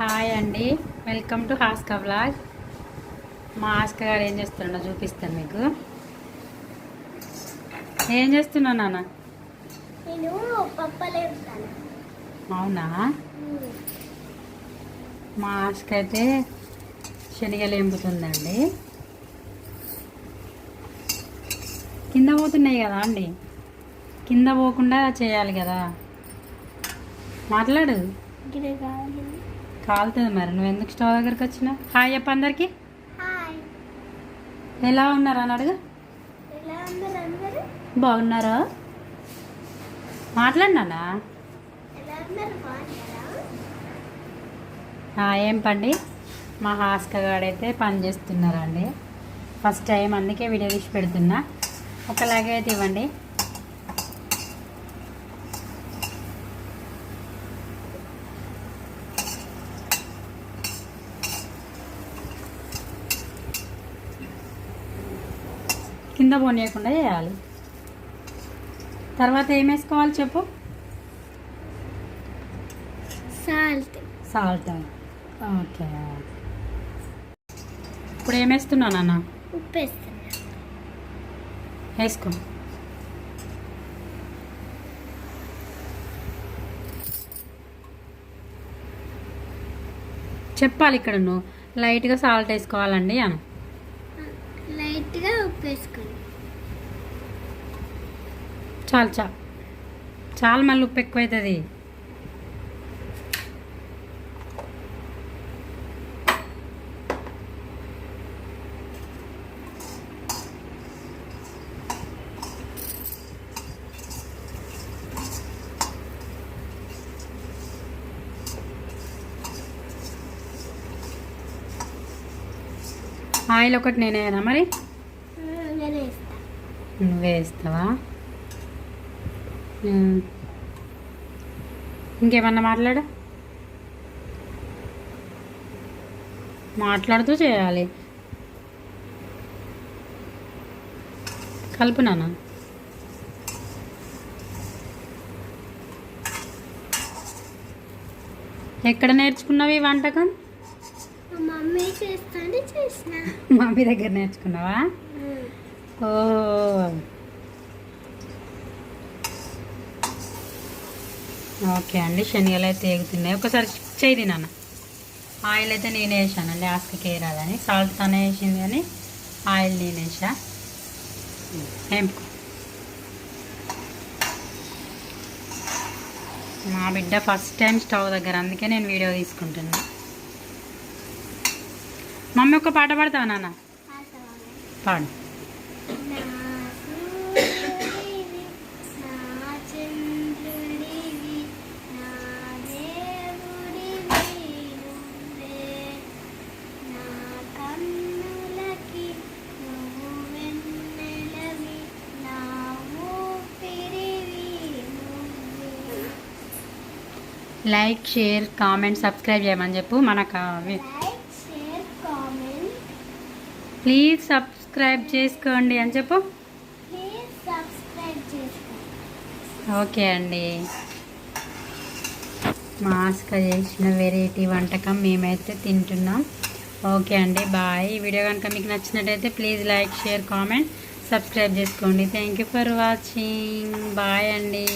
Hi అండి. Welcome to హాస్కా blog మా హాస్క గారు ఏం చేస్తున్నాడో చూపిస్తాను మీకు. ఏం చేస్తున్నా నాన్న? అవునా? మా హాస్క అయితే శనగలు ఎంపుతుందండి. కింద పోతున్నాయి కదా అండి. కింద పోకుండా చేయాలి కదా. మాట్లాడు. కాలుతుంది మరి. నువ్వు ఎందుకు స్టవ్ దగ్గరికి వచ్చినా హాయ్ చెప్ప అందరికి. ఎలా ఉన్నారు అని అడుగు. బాగున్నారా? ఆ, ఏం పండి? మా హాస్క గాడైతే పని చేస్తున్నారండి. ఫస్ట్ టైం అందుకే వీడియో తీసి పెడుతున్నా. ఒకలాగే అయితే ఇవ్వండి. కింద పోనీయకుండా చేయాలి. తర్వాత ఏం వేసుకోవాలి చెప్పు? సాల్ట్. సాల్ట్. ఓకే. ఇప్పుడు ఏం వేస్తున్నావు నాన్న? ఉప్పు వేస్తున్నా. వేసుకో. చెప్పాలి ఇక్కడ నువ్వు. లైట్గా సాల్ట్ వేసుకోవాలండి అను. లైట్గా ఉప్పు వేసుకోండి చాలు చాలు. చాలు మళ్ళీ ఉప్పు ఎక్కువ అవుతుంది ఆయిల్ ఒకటి నేనేనా మరి? నువ్వే వేస్తావా. ఇంకేమన్నా మాట్లాడు. మాట్లాడుతూ చేయాలి. కలుపు నాన్న. ఎక్కడ నేర్చుకున్నావు ఈ వంటకం? మమ్మీ చేస్తాంటే చేసిన. మమ్మీ దగ్గర నేర్చుకున్నావా? ఓకే అండి శనగలు అయితే ఎగుతున్నాయి ఒకసారి చేయి నాన్న. ఆయిల్ అయితే నేను వేసానండి ఆస్కకి రాదని సాల్ట్ తనే వేసింది కానీ ఆయిల్ నేను వేసా. మా బిడ్డ ఫస్ట్ టైం స్టవ్ దగ్గర అందుకే నేను వీడియో తీసుకుంటున్నా. మమ్మీ ఒక పాట పాడతావా నాన్న? పాడు. లైక్ షేర్ కామెంట్ సబ్స్క్రైబ్ చేయమని చెప్పు. మనకు లైక్ ప్లీజ్ సబ్స్క్రైబ్ చేసుకోండి అని చెప్పు. ఓకే అండి. మాస్క్ చేసిన వెరైటీ వంటకం మేమైతే తింటున్నాం. ఓకే అండి బాయ్ ఈ వీడియో కనుక మీకు నచ్చినట్టయితే please like share comment subscribe చేసుకోండి. Thank you for watching bye అండి.